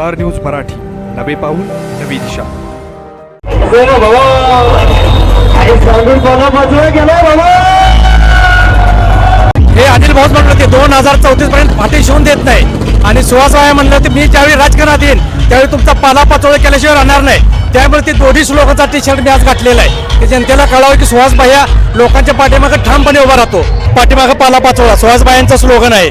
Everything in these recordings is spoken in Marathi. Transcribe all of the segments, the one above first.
Star news Marathi. नवे पाऊल नवी दिशा. हे अनिल भाऊ म्हटलं ते दोन हजार चौतीस पर्यंत फाटी शिवून देत नाही. आणि सुहास भाया म्हणलं ते मी ज्यावेळी राजकारणात येईन त्यावेळी तुमचा पाला पाचोळा केल्याशिवाय राहणार नाही. त्यामुळे ते दोन्ही श्लोकाचा टी शर्ट मी आज घातलेला आहे. ते जनतेला कळावं की सुहास भाया लोकांच्या पाठीमागे ठामपणे उभा राहतो. पाठीमागे पाला पाचोळा. सुहास भायांचा स्लोगन आहे.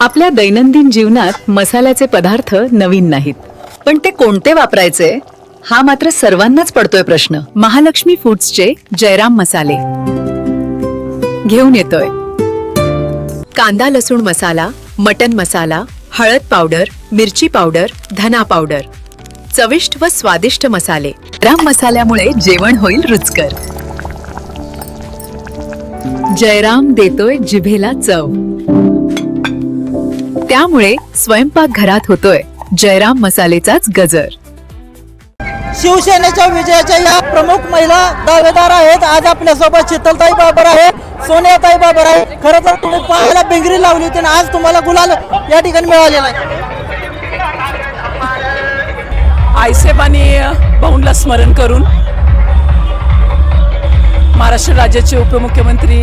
आपल्या दैनंदिन जीवनात मसाल्याचे पदार्थ नवीन नाहीत. पण ते कोणते वापरायचे? हा मात्र सर्वांनाच पडतोय प्रश्न. महालक्ष्मी फूड्सचे जयराम मसाले. घेऊन येतोय. कांदा लसूण मसाला मटन मसाला हळद पावडर मिरची पावडर धना पावडर. चविष्ट व स्वादिष्ट मसाले. राम मसाल्यामुळे जेवण होईल रुचकर. जयराम देतोय जिभेला चव. त्यामुळे स्वयंपाक घरात होतोय. जयराम मसालेचाच गजर. शिवसेनेच्या विजयाच्या या प्रमुख महिला दावेदार आहेत. आज आपल्यासोबत शीतलताई बाबर आहे सोनियाताई बाबर आहे. खरं तर तुम्ही पाहायला बेंगरी लावली होती आणि आज तुम्हाला गुलाल या ठिकाणी मिळालेला आहे. आणि भाऊंला स्मरण करून महाराष्ट्र राज्याचे उपमुख्यमंत्री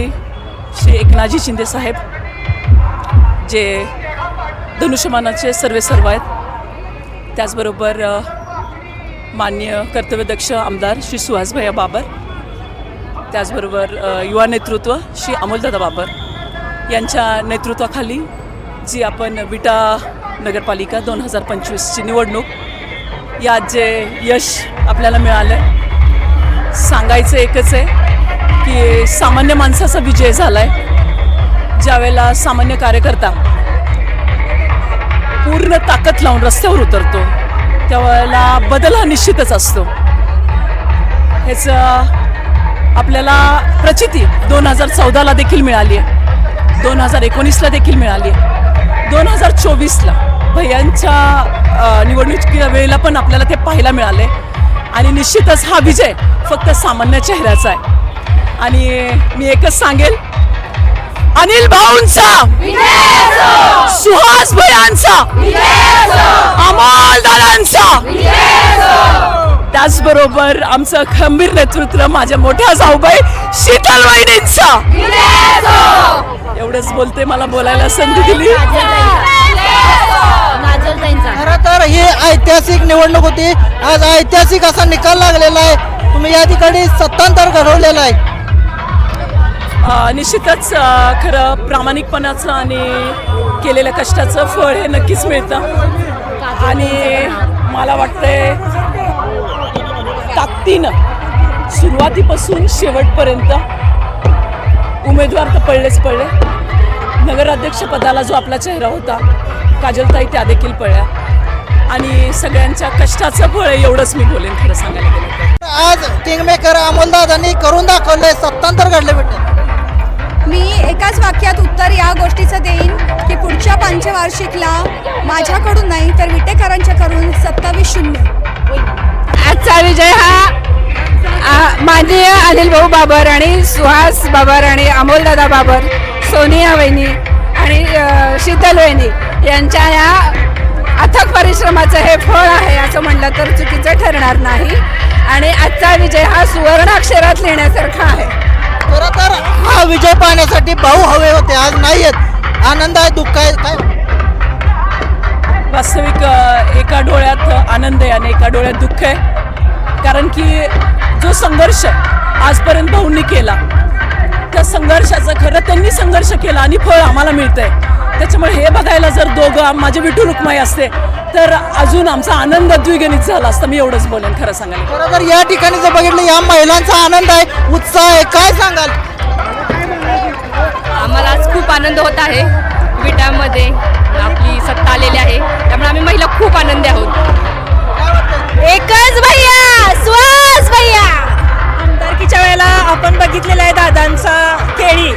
श्री एकनाथजी शिंदे साहेब जे धनुष्यमानाचे सर्वे सर्व आहेत. त्याचबरोबर मान्य कर्तव्यदक्ष आमदार श्री सुहासभैया बाबर त्याचबरोबर युवा नेतृत्व श्री अमोलदादा बाबर यांच्या नेतृत्वाखाली जी आपण विटा नगरपालिका दोन हजार पंचवीसची निवडणूक यात जे यश आपल्याला मिळालं सांगायचं एकच आहे की सामान्य माणसाचा विजय झाला आहे ज्यावेळेला सामान्य कार्यकर्ता पूर्ण ताकद लावून रस्त्यावर उतरतो. त्यावेळेला बदल हा निश्चितच असतो. ह्याचं आपल्याला प्रचिती दोन हजार चौदाला देखील मिळाली आहे दोन हजार एकोणीसला देखील मिळाली आहे दोन हजार चोवीसला भैयांच्या निवडणुकीच्या वेळेला पण आपल्याला ते पाहायला मिळाले. आणि निश्चितच हा विजय फक्त सामान्य चेहऱ्याचा आहे. आणि मी एकच सांगेल अनिल भाऊंचा. सुहास भयांचा. अमोल दादांचा. त्याचबरोबर आमचं खंबीर नेतृत्व माझ्या मोठ्या जाऊबाई शीतल वहिनींचा. एवढंच बोलते मला बोलायला संधी दिली. खरं तर ही ऐतिहासिक निवडणूक होती. आज ऐतिहासिक असा निकाल लागलेला आहे. तुम्ही या ठिकाणी सत्तांतर घडवलेलं आहे. निश्चितच खरं प्रामाणिकपणाचं आणि केलेल्या कष्टाचं फळ हे नक्कीच मिळतं. आणि मला वाटतंय ताकदीनं सुरुवातीपासून शेवटपर्यंत उमेदवार तर पडलेच पडले. नगराध्यक्षपदाला जो आपला चेहरा होता काजलताई त्या देखील पळल्या. आणि सगळ्यांच्या कष्टाचं फळ एवढंच मी बोलेन खरं सांगायला गेलं आज किंगमेकर अमोलदादांनी करून दाखवले सत्तांतर घडले भेटले मी एकाच वाक्यात उत्तर या गोष्टीचं देईन की पुढच्या पंचवार्षिकला माझ्याकडून नाही तर विटेकरांच्या करून सत्तावीस शून्य. आजचा विजय हा आ, माननीय अनिल भाऊ बाबर आणि सुहास बाबर आणि अमोलदादा बाबर सोनिया वहिनी आणि शीतल वहिनी यांच्या या अथक परिश्रमाचं हे फळ आहे असं म्हणलं तर चुकीचं ठरणार नाही. आणि आजचा विजय हा सुवर्ण अक्षरात लिहिण्यासारखा आहे. खरं तर हा विजय पाहण्यासाठी भाऊ हवे होते आज नाही आहेत आनंद आहे दुःख आहे काय? वास्तविक अ, एका डोळ्यात आनंद आहे आणि एका डोळ्यात दुःख आहे. कारण की जो संघर्ष आजपर्यंत भाऊंनी केला त्या संघर्षाचा संघर्षाचं खरं त्यांनी संघर्ष केला आणि फळ आम्हाला मिळतंय. त्याच्यामुळे हे बघायला जर दोघं माझे विठू रुक्माई असते तर अजून आमचा आनंद द्विगणित झाला असता मी एवढंच बोलेन खरं सांगायला. खरं तर या ठिकाणी जर बघितलं या महिलांचा आनंद आहे उत्साह आहे काय सांगाल? आम्हाला आज खूप आनंद होत आहे. विटामध्ये आपली सत्ता आलेली आहे. त्यामुळे आम्ही महिला खूप आनंदी आहोत. एकच भैया सुहास भैया. आमदारकीच्या वेळेला आपण बघितलेलं आहे दादांचा केळी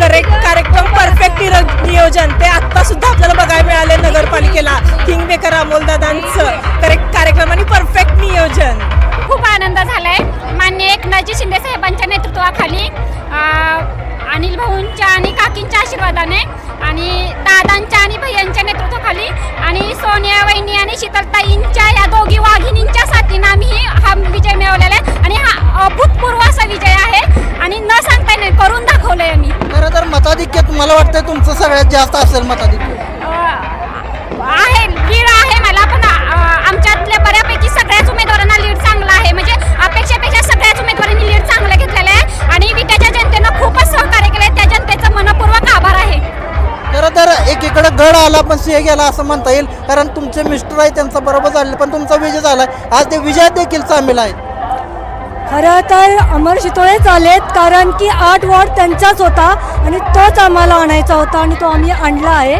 करेक्ट कार्यक्रम परफेक्ट नियोजन. ते सुद्धा आपल्याला बघायला मिळाले नगरपालिकेला. किंग मेकर अमोल दादांचं करेक्ट कार्यक्रम आणि परफेक्ट नियोजन. खूप आनंद झालाय. मान्य एकनाथजी शिंदे साहेबांच्या नेतृत्वाखाली अनिल भाऊंच्या आणि काकींच्या आशीर्वादाने आणि दादांच्या आणि भैयांच्या नेतृत्वाखाली आणि सोनिया वहिनी आणि शीतलताईंच्या या दोघी वाघिनींच्या साथीनं आम्ही हा विजय मिळवलेला आहे. आणि हा अभूतपूर्व असा विजय आहे. आणि न सांगता करून दाखवलंय आम्ही. मताधिक्य तुम्हाला वाटतंय तुमचं सगळ्यात जास्त असेल मताधिक्य? आहे लीड आहे मला पण आमच्यातल्या बऱ्यापैकी सगळ्याच उमेदवारांना लीड चांगला आहे. म्हणजे अपेक्षेपेक्षा सगळ्याच उमेदवारांनी लीड चांगलं घेतलेलं आहे. आणि विट्याच्या जनतेनं खूपच सहकार्य केलं त्या जनतेचं मनपूर्वक आभार आहे. खरं तर एकीकडे गड आला पण सिंह गेला असं म्हणता येईल. कारण तुमचे मिस्टर आहे त्यांचा बरोबर झालेलं पण तुमचा विजय झालाय. आज ते विजयात देखील सामील आहेत. खरं तर अमर शितोळेच आलेत कारण की आठ वॉर्ड त्यांचाच होता आणि तोच आम्हाला आणायचा होता आणि तो आम्ही आणला आहे.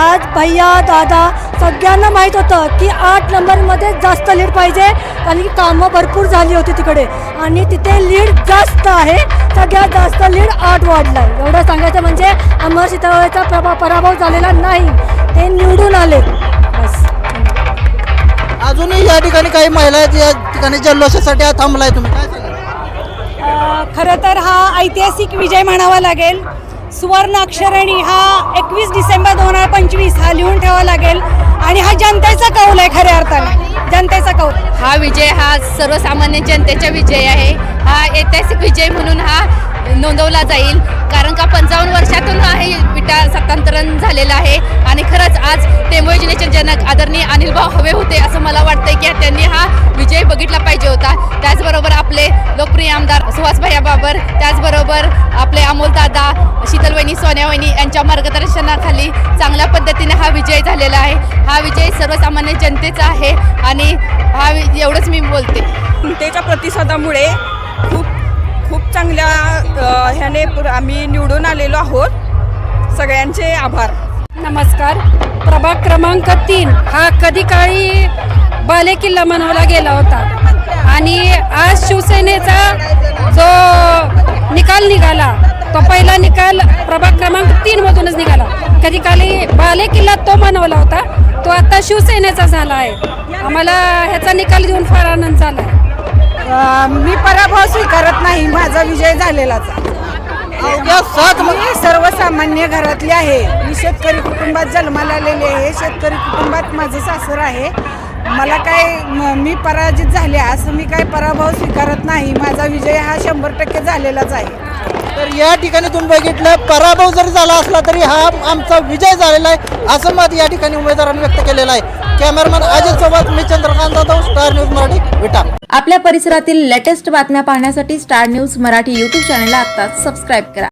आज भैया दादा सगळ्यांना माहीत होतं की आठ नंबरमध्ये जास्त लीड पाहिजे कारण की कामं भरपूर झाली होती तिकडे. आणि तिथे लीड जास्त आहे सगळ्यात जास्त लीड आठ वॉर्डला आहे. एवढं सांगायचं म्हणजे अमर शितोळेचा प्रभा पराभव झालेला नाही. ते निवडून आले. अजूनही या ठिकाणी काही महिला आहेत या ठिकाणी जल्लोषासाठी थांबलाय तुम्ही. काय सांगाल? खरं तर हा ऐतिहासिक विजय म्हणावा लागेल. सुवर्ण अक्षराणी हा एकवीस डिसेंबर दोन हजार पंचवीस हा लिहून ठेवावा लागेल. आणि हा जनतेचा कौल आहे खऱ्या अर्थाने. जनतेचा कौल. हा विजय हा सर्वसामान्य जनतेचा विजय आहे. हा ऐतिहासिक विजय म्हणून हा नोंदवला जाईल. कारण का पंचावन्न वर्षातून हे विटा सत्तांतरण झालेलं आहे. आणि खरंच आज टेंबो योजनेचे जनक आदरणीय अनिल भाऊ हवे होते असं मला वाटतंय की त्यांनी हा विजय बघितला पाहिजे होता. त्याचबरोबर आपले लोकप्रिय आमदार सुहासभाई बाबर त्याचबरोबर आपले अमोलदादा शीतलवहिनी सोन्यावहिनी यांच्या मार्गदर्शनाखाली चांगल्या पद्धतीने हा विजय झालेला आहे. हा विजय सर्वसामान्य जनतेचा आहे आणि हा वि- एवढंच मी बोलते. जनतेच्या प्रतिसादामुळे खूप खूप चांगल्या ह्याने पुर- आम्ही निवडून आलेलो आहोत. सगळ्यांचे आभार. नमस्कार. प्रभाग क्रमांक तीन. हा कधी काळी बाले किल्ला मनवला गेला होता. आणि आज शिवसेनेचा जो निकाल निघाला तो पहिला निकाल प्रभाग क्रमांक तीन मधूनच निघाला. कधी काळी बाले किल्ला तो मनवला होता तो आता शिवसेनेचा झाला आहे. आम्हाला ह्याचा निकाल देऊन फार आनंद झाला मी पराभव स्वीकारत माझा विजय झालेलाच म- सर्वसामान्य घरातली आहे. मी शेतकरी कुटुंबात जन्माला आलेले आहे शेतकरी कुटुंबात माझं सासर आहे. मला काय मी पराजित झाले असं मी काय पराभव स्वीकारत नाही. माझा विजय हा शंभर टक्के झालेलाच आहे. तर या ठिकाणी तुम्ही बघितलं पराभव जरी झाला असला तरी हा आमचा विजय झालेला आहे असं मत या ठिकाणी उमेदवारांनी व्यक्त केलेलं आहे. कॅमेरामॅन अजित सोबत मी चंद्रकांत जाधव स्टार न्यूज मराठी विटा. आपल्या परिसरातील लेटेस्ट बातम्या पाहण्यासाठी स्टार न्यूज मराठी युट्यूब चॅनलला आता सबस्क्राईब करा.